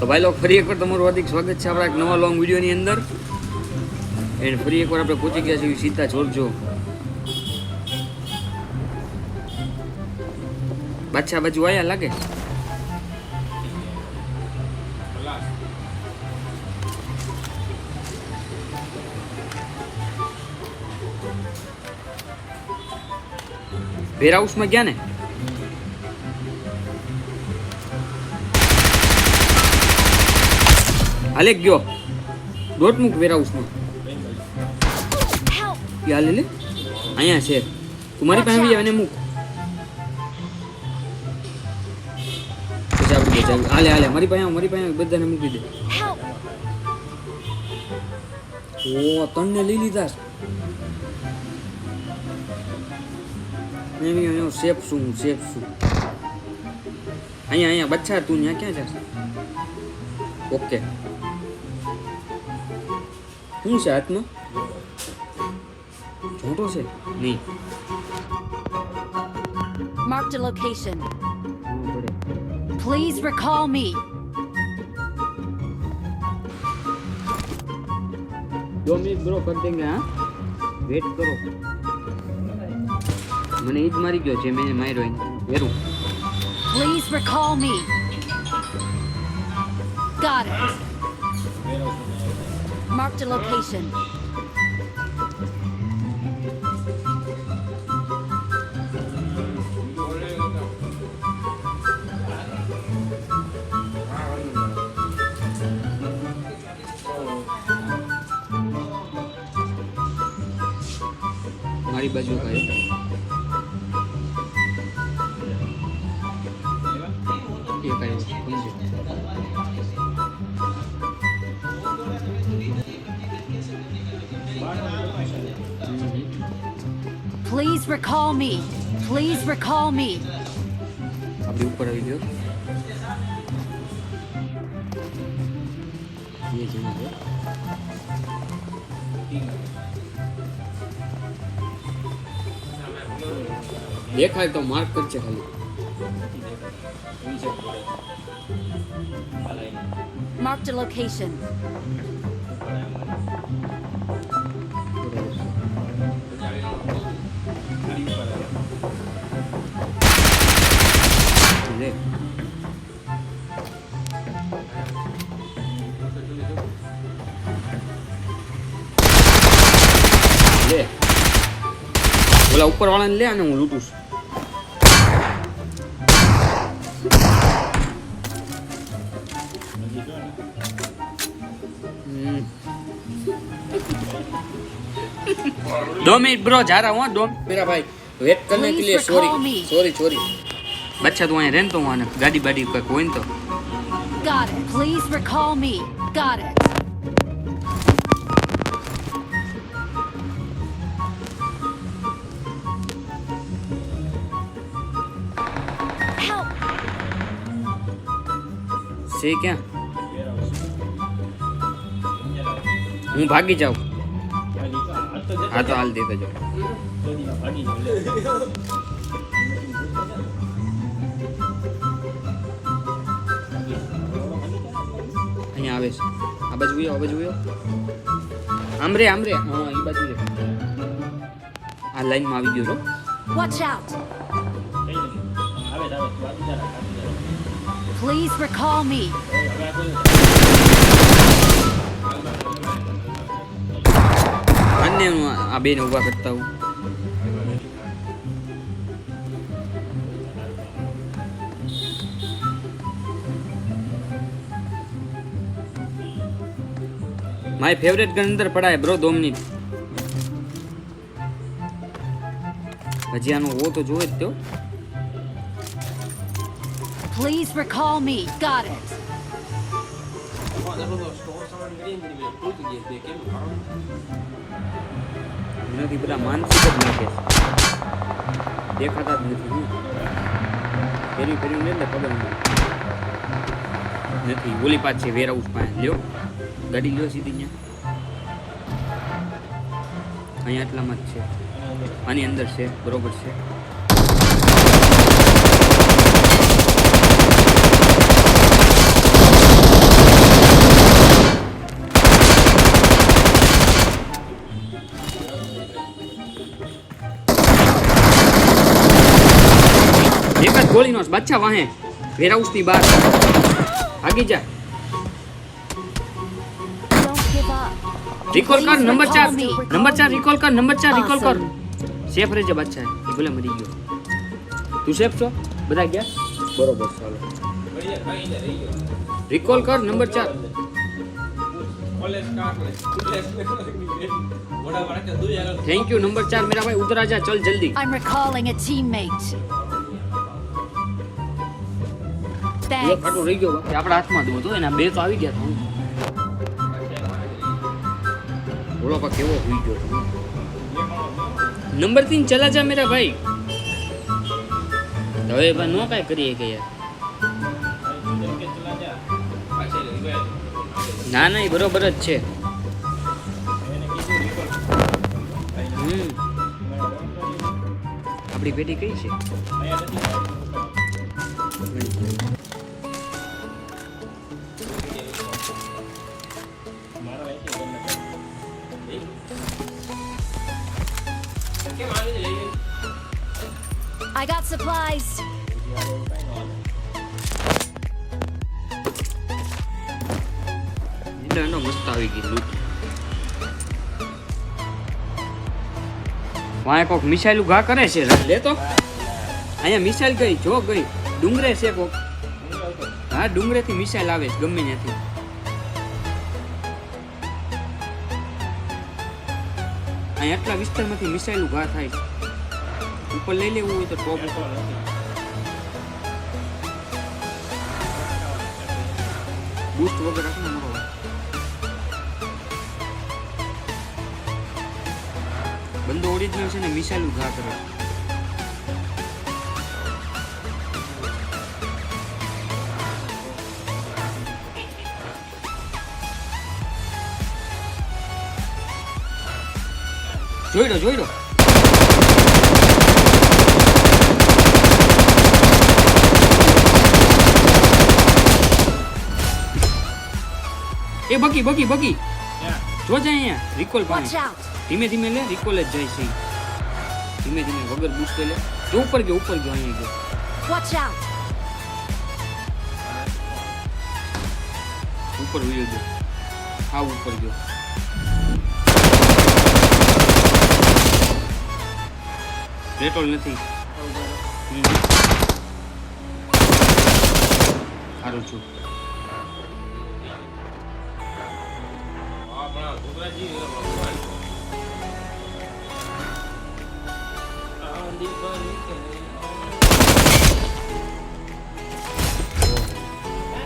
તો ભાઈ લોકો ફરી એકવાર તમારું હાર્દિક સ્વાગત છે આપણા એક નવા લોંગ વિડીયોની અંદર. એન્ડ ફરી એકવાર આપણે પહોંચી ગયા છીએ સીતા છોડજો બાદશાહ બાજુ આવ્યા લાગે? વેર હાઉસમાં ગયા ને? હાલે ગયો. દોટ મૂક વેર હાઉસમાં Help! એ હાલે લે. અહીંયા છે. તું મારી પાસે બી અને મૂક. હાલે હાલે મારી પાસે મારી પાસે બધાને મૂકી દે! ઓ તણને લઈ લીધા. મેં સેફ છું હું સેફ છું અહીંયા અહીંયા બચ્ચા તું ત્યાં ક્યાં જાશ? ઓકે. શું છે હાથમાં છોટો છે નહીં Marked a location. હા, પડે. Please recall me. दो मिनट ब्रो कर देंगे हाँ वेट करो મને ઈ જ મારી ગયો છે મેં માર્યો એને વેરું Please recall me. Got it. Marked a location. મારી બાજુ કાંઈ recall me. Please recall me. આપણી ઉપર આવી ગયો એ જ એમાં છે. દેખાય તો માર્ક કરશે ખાલી Marked a location. ઓલા ઉપર વાળાને લે અને હું લૂંટું છું हम्म। दो मिनट ब्रो जा रहा हूँ हाँ, दो मेरा भाई वेट करने के लिए Please recall sorry me. Sorry sorry બચ્ચા તું અહીંયા રહેતો હું આને ગાડી બાડી કંઈક હોય ને તો Got it. Please recall me. Got it. છે ક્યાં? હું ભાગી જાઉં. હા તો હાલ દેતો જાઉં અહીંયા આવે છે. આ બાજુ આ બાજુ આમ રે આમ રે. હા એ બાજુ આ લાઈનમાં આવી ગયો છો Watch out! Please recall me. અને હું આ બેન ઊભા કરતા હું. મારી ફેવરેટ ગન અંદર પડાય બ્રો દોમની હજી આનો ઓ તો જોવે જ તો Please recall me. Got it. નથી બધા માનસિક જ નાખે છે. નથી ફેરી ફેરી ને ખબર નથી, ઓલી પાછ છે વેર હાઉસ પાસે. લ્યો. ગાડી લ્યો સીધી અહીંયા અહીંયા એટલામાં જ છે. આની અંદર છે, બરોબર છે. ગોળી નો બાદશાહ વાહે. વેરહાઉસની બહાર આગી જા. Don't give up. રિકોલ કર Please નંબર recall ચાર. Me. નંબર ચાર રિકોલ કર નંબર ચાર રિકોલ કર. Awesome. સેફ રહેજે બાદશાહ. એ ભલે મરી ગયો. તું સેફ છો? બધા ગયા? બરોબર, ચાલો. રિકોલ કર નંબર ચાર. થેન્ક યુ નંબર ચાર. મેરા ભાઈ ઉતરા જા, ચલ જલ્દી. I'm recalling a teammate. એક. ખાટો રહી આપણા હાથમાં જ એના બે તો આવી ગયા બોલો કેવો નંબર तीन ચલા જા મેરા ભાઈ. હવે બા નો કાંઈ કરીએ કે યાર. ના ના, એ બરોબર જ છે. આપણી પેટી કઈ છે? I got supplies. એનો મસ્ત આવી ગઈ લૂંટ વાય કોક મિસાઈલ ઘા કરે છે લે તો. અહીંયા મિસાઈલ ગઈ જો ગઈ. ડુંગરે છે કોક. હા ડુંગરેથી મિસાઈલ આવે છે ગમે ત્યાંથી. અહીંયા આટલા વિસ્તારમાંથી મિસાઇલ ઘા થાય. ઉપર લઈ લેવું હોય તો ટોપ ઉપર. બુસ્ટ વગર રાખો મારો બંદો ઓરિજિનલ છે ને મિસાઇલ ઘા કરે. જોઈ લો જોઈ લો એ બકી બકી બકી જોજે અહીંયા રિકોલ Watch પાસે out. ધીમે ધીમે લે રિકોલ જ જાય છે. ધીમે ધીમે વગર બૂસ્ટ લે. જો ઉપર ગયો ઉપર ગયો અહીંયા ગયો. Watch out. ઉપર વયો ગયો. હા ઉપર ગયો. પેટ્રોલ નથી. સારું છું.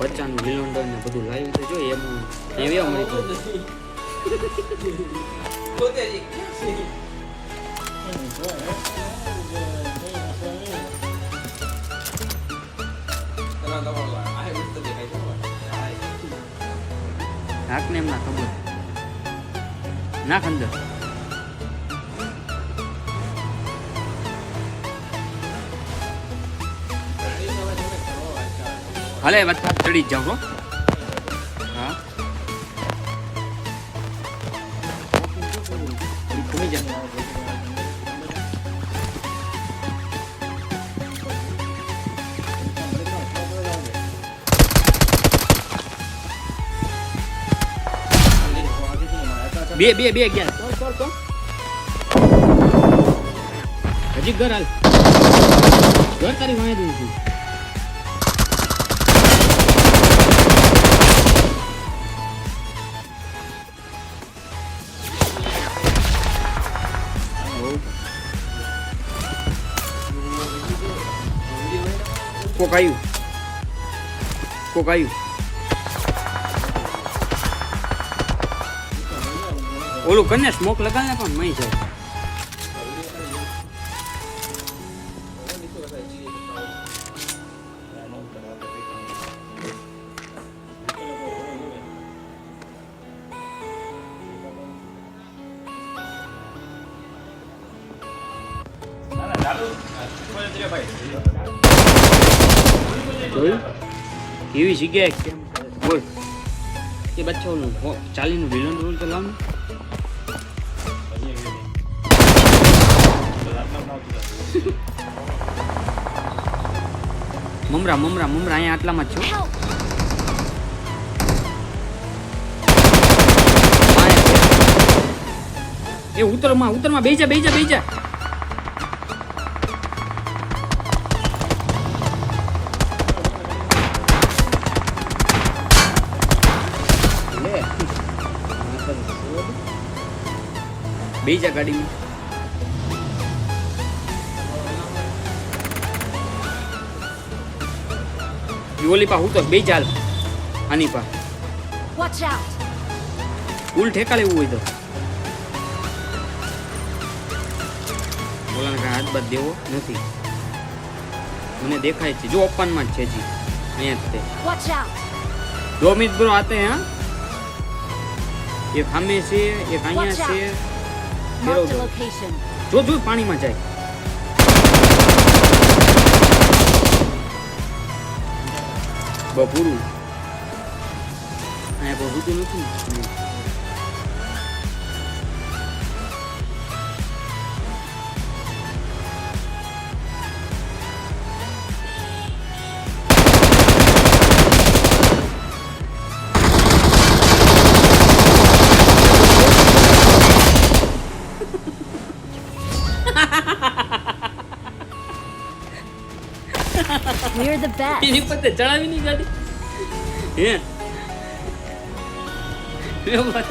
બચ્ચાનું લીલોંડર બધું લાઈવ તો એમ એવી મળી તો નાખને એમ ના ખબર નાખ અંદર. હાલે બધા ચડી જાવ બે બે બે ગયા કર કર કર હજી ઘર હાલ. ઘર તારી વાંહે દઉં છું કોક આવ્યું કોક આવ્યું ઓલું કરીને સ્મોક લગાવે પણ મહી જાય. કેવી જગ્યાએ કેમ બોલ એ બચ્ચા ઓલું ચાલીનું વિલન રોલ તો લાવ મમરા મમરા મમરા, અહીંયા આટલામાં જ છો. એ ઉત્તરમાં ઉત્તરમાં બેજા બેજા બેજા બેજા ગાડીમાં ઓલી પા હું તો બે ચાલ. આની પા વોચ આઉટ ફૂલ ઠેકા લેવું હોય તો. બોલાને કાંઈ હાથ બાદ દેવો નથી. મને દેખાય છે. જો ઓપનમાં જ છે જી અહીંયા જ તે. વોચ આઉટ દો મિનિટ બ્રો આતે હા? એક સામે છે એક અહીંયા છે. જો જો પાણીમાં જાય. બહુ પૂરું અહીંયા કોઈ હોતું We're the best. એની પર ચડાવી નહીં ગાડી હે એ વાત.